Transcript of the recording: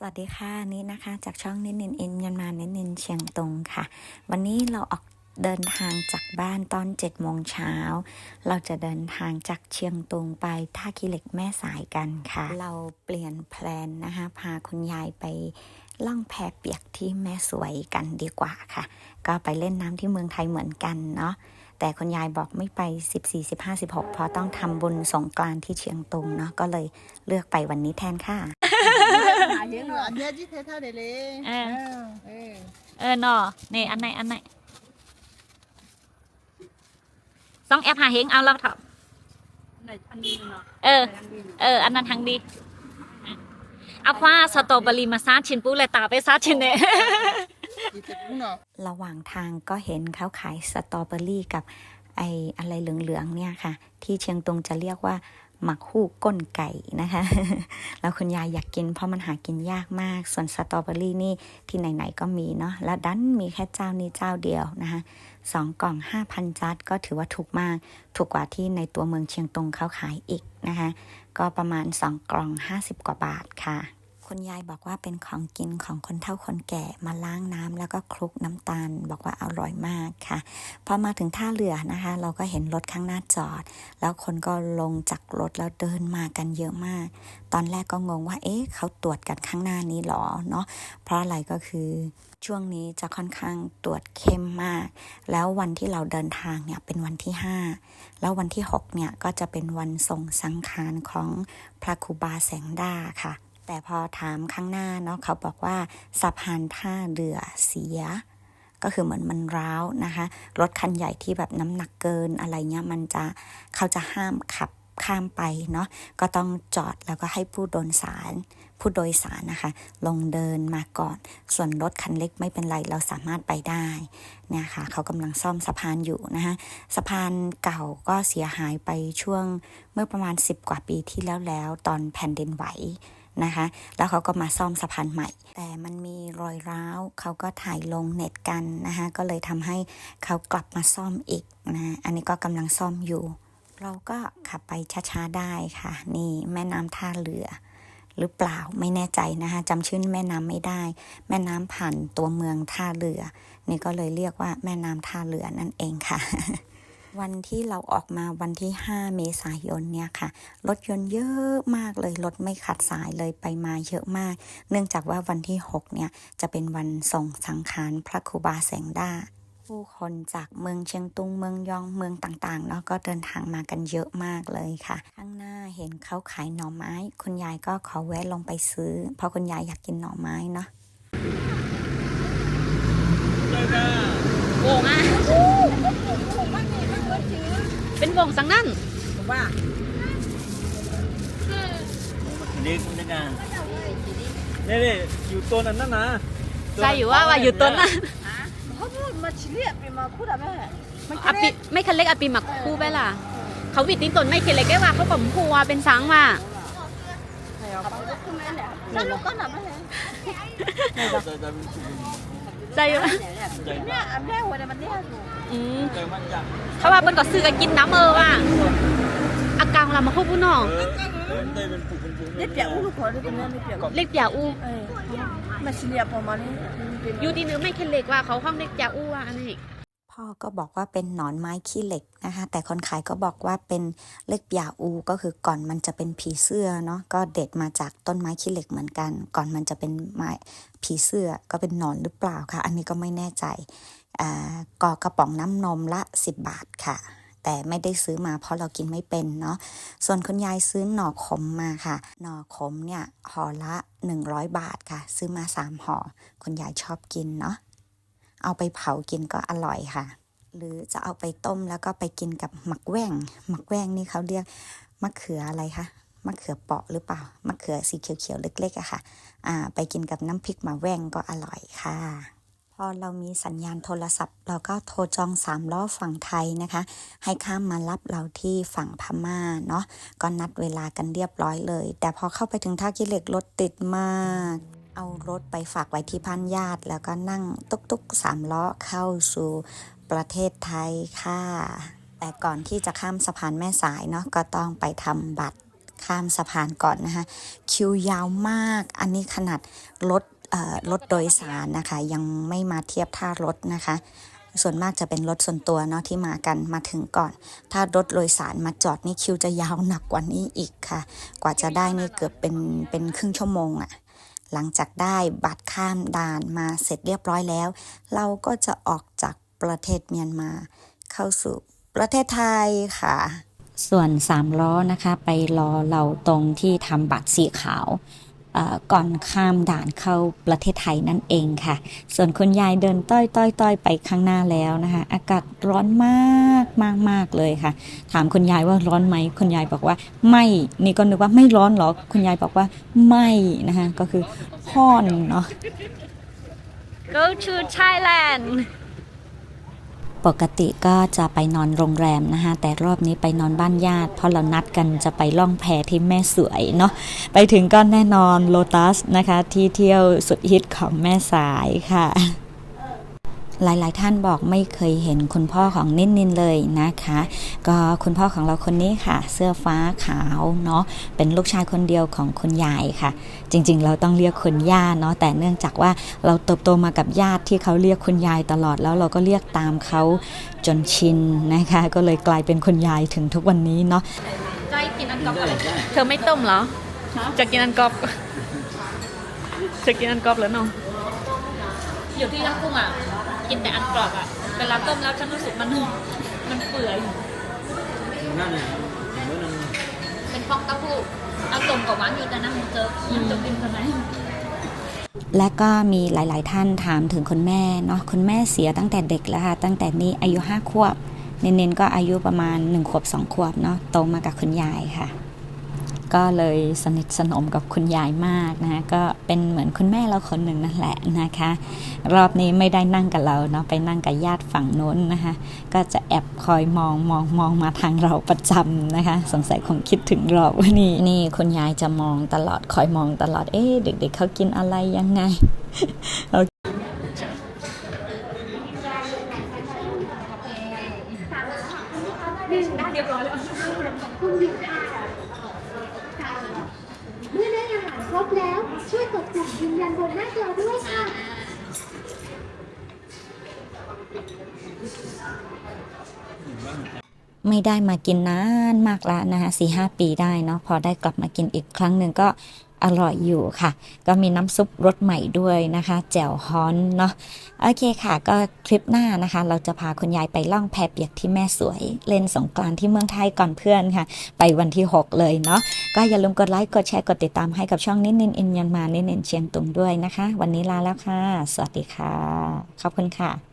สวัสดีค่ะนี่นะคะจากช่องเน้นเน้นเอ็นยันมาเน้นเน้นเชียงตงค่ะ วันนี้เราออกเดินทางจากบ้านตอน7จ็ดโมงเช้า เราจะเดินทางจากเชียงตุงไปท่าขี้เหล็กแม่สายกันค่ะ เราเปลี่ยนแพลนนะคะ พาคุณยายไปล่องแพเปียกที่แม่สวยกันดีกว่าค่ะ ก็ไปเล่นน้ำที่เมืองไทยเหมือนกันเนาะแต่คุณยายบอกไม่ไป 14 15 16 เพราะต้องทำบุญสงกรานที่เชียงตุงเนาะก็เลยเลือกไปวันนี้แทนค่ะ เยอะหน่อยอันเนี้ยที่เทท่าเดเลยเออ เออเออเนาะนี่อันไหนอันไหนสองแอปหาเฮงเอาแล้วเถอะไหนอันนี้เนาะเอออันนี้เออ อันนั้นทางดีอะเอาคว้าสตรอเบอรี่มาซาชินปูเลยตาไปซาชินเนี่ยดีแต่กุ้งเนาะ ระหว่างทางก็เห็นเขาขายสตรอเบอรี่กับไออะไรเหลืองๆเนี่ยค่ะ ที่เชียงตุงจะเรียกว่า หมักคู่ก้นไก่นะคะ แล้วคุณยายอยากกินเพราะมันหากินยากมาก ส่วนสตรอเบอรี่นี่ที่ไหนๆก็มีเนาะ แล้วดันมีแค่เจ้านี้เจ้าเดียวนะคะสองกล่อง 5,000 จัดก็ถือว่าถูกมาก ถูกกว่าที่ในตัวเมืองเชียงตุงเขาขายอีกนะคะ ก็ประมาณ 2 กล่อง 50 กว่าบาทค่ะ คุณยายบอกว่าเป็นของกินของคนเฒ่าคนแก่มาล้างน้ำแล้วก็คลุกน้ำตาล บอกว่าอร่อยมากค่ะพอมาถึงท่าเรือนะคะ เราก็เห็นรถข้างหน้าจอด แล้วคนก็ลงจากรถแล้วเดินมากันเยอะมาก ตอนแรกก็งงว่า เอ๊ะเขาตรวจกันข้างหน้านี้หรอเนาะเพราะอะไรก็คือช่วงนี้จะค่อนข้างตรวจเข้มมาก แล้ววันที่เราเดินทางเนี่ยเป็นวันที่ 5 แล้ววันที่6เนี่ยก็จะเป็นวันส่งสังขารของพระครูบาแสงดาค่ะ แต่พอถามข้างหน้าเนาะเขาบอกว่าสะพานท่าเรือเสีย ก็คือเหมือนมันร้าวนะคะ รถคันใหญ่ที่แบบน้ำหนักเกินอะไรเงี้ยมันจะเขาจะห้ามขับข้ามไปเนาะก็ต้องจอดแล้วก็ให้ผู้โดยสารผู้โดยสารนะคะ ลงเดินมาก่อน ส่วนรถคันเล็กไม่เป็นไรเราสามารถไปได้นี่ยค่ะเขากำลังซ่อมสะพานอยู่นะคะสะพานเก่าก็เสียหายไปช่วงเมื่อประมาณ 10 กว่าปีที่แล้วแล้ว ตอนแผ่นดินไหว นะคะ แล้วเขาก็มาซ่อมสะพานใหม่ แต่มันมีรอยร้าวเขาก็ถ่ายลงเน็ตกันนะคะ ก็เลยทำให้เขากลับมาซ่อมอีกนะอันนี้ก็กำลังซ่อมอยู่ เราก็ขับไปช้าๆได้ค่ะ นี่แม่น้ำท่าเรือหรือเปล่าไม่แน่ใจนะคะจำชื่อแม่น้ำไม่ได้ แม่น้ำผ่านตัวเมืองท่าเรือ นี่ก็เลยเรียกว่าแม่น้ำท่าเรือนั่นเองค่ะ วันที่เราออกมาวันที่ 5 เมษายนเนี่ยค่ะรถยนต์เยอะมากเลยรถไม่ขาดสายเลยไปมาเยอะมาก เนื่องจากว่าวันที่ 6 เนี่ย จะเป็นวันส่งสังขารพระครูบาแสงดาผู้คนจากเมืองเชียงตุงเมืองยองเมืองต่างๆเนาะก็เดินทางมากันเยอะมากเลยค่ะ ข้างหน้าเห็นเขาขายหน่อไม้ คุณยายก็ขอแวะลงไปซื้อ เพราะคุณยายอยากกินหน่อไม้เนาะ วงอะ เป็นวงสังนั่นผมว่าเด็กนี่ไงนี่นี่อยู่ตัวนั้นนะนะใช่อยู่ว่าว่าอยู่ต้นน่ะเขาพูดมาชิเลียไปมาพูดอะแม่มันอปิไม่คันเล็กอปิหมักคู่ไปล่ะ เขาวิดติ้งต้นไม่คันเล็กได้ว่าเขาผมพัวเป็นสังว่าแล้วลูกก็หนับไม่เลย ใจใจใจว่าใจเนี่ยอันแม่หัวเนี่ยมันเนี่ยอยู่อืมใจมันอยากเขาว่าเป็นก็ซื้อกันกินน้ำเออว่ะอากางเรามาคู่ผู้น้องเออเออใจเป็นผูกเป็นผูกเนี่ยเปียกอู้ลูกขอได้เป็นเนี่ยเนี่ยเปียกเล็กยาอูเออมาชิเลียประมาณนี้เป็นอยู่ดีนึงไม่คันเล็กว่าเขาห้องเล็กยาอูว่าอันนี้ พ่อก็บอกว่าเป็นหนอนไม้ขี้เหล็กนะคะ แต่คนขายก็บอกว่าเป็นเล็กยาอูก็คือก่อนมันจะเป็นผีเสื้อเนาะก็เด็ดมาจากต้นไม้ขี้เหล็กเหมือนกัน ก่อนมันจะเป็นไม้ผีเสื้อก็เป็นหนอนหรือเปล่าค่ะ อันนี้ก็ไม่แน่ใจอ่ากอกระป๋องน้ำนมละ 10 บาทค่ะ แต่ไม่ได้ซื้อมาเพราะเรากินไม่เป็นเนาะส่วนคุณยายซื้อหน่อขมมาค่ะ หน่อขมเนี่ยห่อละ 100 บาทค่ะ ซื้อมาสามห่อคุณยายชอบกินเนาะ เอาไปเผากินก็อร่อยค่ะ หรือจะเอาไปต้มแล้วก็ไปกินกับหมักแว่งหมักแว่งนี่เขาเรียกมะเขืออะไรคะมะเขือเปาะหรือเปล่ามะเขือสีเขียวๆเล็กๆอะค่ะอ่าไปกินกับน้ำพริกหมาแว่งก็อร่อยค่ะพอเรามีสัญญาณโทรศัพท์ เราก็โทรจองสามล้อฝั่งไทยนะคะ ให้ข้ามมารับเราที่ฝั่งพม่าเนาะก็นัดเวลากันเรียบร้อยเลย แต่พอเข้าไปถึงท่าขี้เหล็กรถติดมาก เอารถไปฝากไว้ที่บ้านญาติ แล้วก็นั่งตุกๆสามล้อเข้าสู่ประเทศไทยค่ะ แต่ก่อนที่จะข้ามสะพานแม่สายเนาะก็ต้องไปทำบัตรข้ามสะพานก่อนนะคะคิวยาวมาก อันนี้ขนาดรถเอ่อรถโดยสารนะคะ ยังไม่มาเทียบท่ารถนะคะ ส่วนมากจะเป็นรถส่วนตัวเนาะที่มากันมาถึงก่อน ถ้ารถโดยสารมาจอดนี่คิวจะยาวหนักกว่านี้อีกค่ะ กว่าจะได้นี่เกือบเป็นเป็นครึ่งชั่วโมงอะ หลังจากได้บัตรข้ามด่านมาเสร็จเรียบร้อยแล้ว เราก็จะออกจากประเทศเมียนมา เข้าสู่ประเทศไทยค่ะ ส่วน3ล้อนะคะ ไปรอเราตรงที่ทำบัตรสีขาว ก่อนข้ามด่านเข้าประเทศไทยนั่นเองค่ะ ส่วนคุณยายเดินต้อยต้อยต้อยไปข้างหน้าแล้วนะคะ อากาศร้อนมากมากมากเลยค่ะ ถามคุณยายว่าร้อนไหมคุณยายบอกว่า ไม่นี่ก็นึกว่าไม่ร้อนหรอคุณยายบอกว่าไม่นะคะก็คือห้อนเนาะ go to Thailand ปกติก็จะไปนอนโรงแรมนะคะแต่รอบนี้ไปนอนบ้านญาติ เพราะเรานัดกันจะไปล่องแพที่แม่สวยเนาะไปถึงก็แน่นอนโลตัสนะคะที่เที่ยวสุดฮิตของแม่สายค่ะ หลายๆ ท่านบอกไม่เคยเห็นคุณพ่อของนินนินเลยนะคะ ก็คุณพ่อของเราคนนี้ค่ะ เสื้อฟ้าขาวเนาะเป็นลูกชายคนเดียวของคุณยายค่ะ จริงๆ เราต้องเรียกคุณย่าเนาะแต่เนื่องจากว่าเราเติบโตมากับญาติที่เขาเรียกคุณยายตลอดแล้วเราก็เรียกตามเขาจนชินนะคะ ก็เลยกลายเป็นคุณยายถึงทุกวันนี้เนาะใจกินอันกรอบอะไรเธอไม่ต้มเหรอ จะกินอันกรอบจะกินอันกรอบเหรือน้องอยู่ที่ย่างกุ้งอะ กินแต่อันกรอบอะเวลาต้มแล้วฉันรู้สึกมันมันเปื่อยนั่นน่ะเมื่อนั้นเป็นฟองเต้าหู้เอาต้มกับหวานอยู่แต่น้ำมันเจอมันจะกินทำไมและก็มีหลาย ๆ ท่านถามถึงคุณแม่เนาะคุณแม่เสียตั้งแต่เด็กแล้วค่ะตั้งแต่นี้อายุห้าขวบ เน้นๆก็อายุประมาณ1ขวบ2ขวบเนาะโตมากับคุณยายค่ะ ก็เลยสนิทสนมกับคุณยายมากนะคะก็เป็นเหมือนคุณแม่เราคนหนึ่งนั่นแหละนะคะ รอบนี้ไม่ได้นั่งกับเราเนาะไปนั่งกับญาติฝั่งโน้นนะคะ ก็จะแอบคอยมองมองมองมาทางเราประจำนะคะ สงสัยคงคิดถึงเราว่านี่นี่คุณยายจะมองตลอดคอยมองตลอดเอ๊ะเด็ก ๆเขากินอะไรยังไงเไม่ได้มากินนานมากแล้วนะคะสี่ห้าปีได้เนาะพอได้กลับมากินอีกครั้งหนึ่งก็อร่อยอยู่ค่ะ ก็มีน้ำซุปรสใหม่ด้วยนะคะ แจ่วฮ้อนเนาะโอเคค่ะ ก็คลิปหน้านะคะ เราจะพาคุณยายไปล่องแพเปียกที่แม่สวย เล่นสงกรานต์ที่เมืองไทยก่อนเพื่อนค่ะ ไปวันที่ 6 เลยเนาะก็อย่าลืมกดไลค์กดแชร์กดติดตามให้กับช่องนิดนินอินยันมานิดนินเชียงตุงด้วยนะคะ วันนี้ลาแล้วค่ะ สวัสดีค่ะ ขอบคุณค่ะ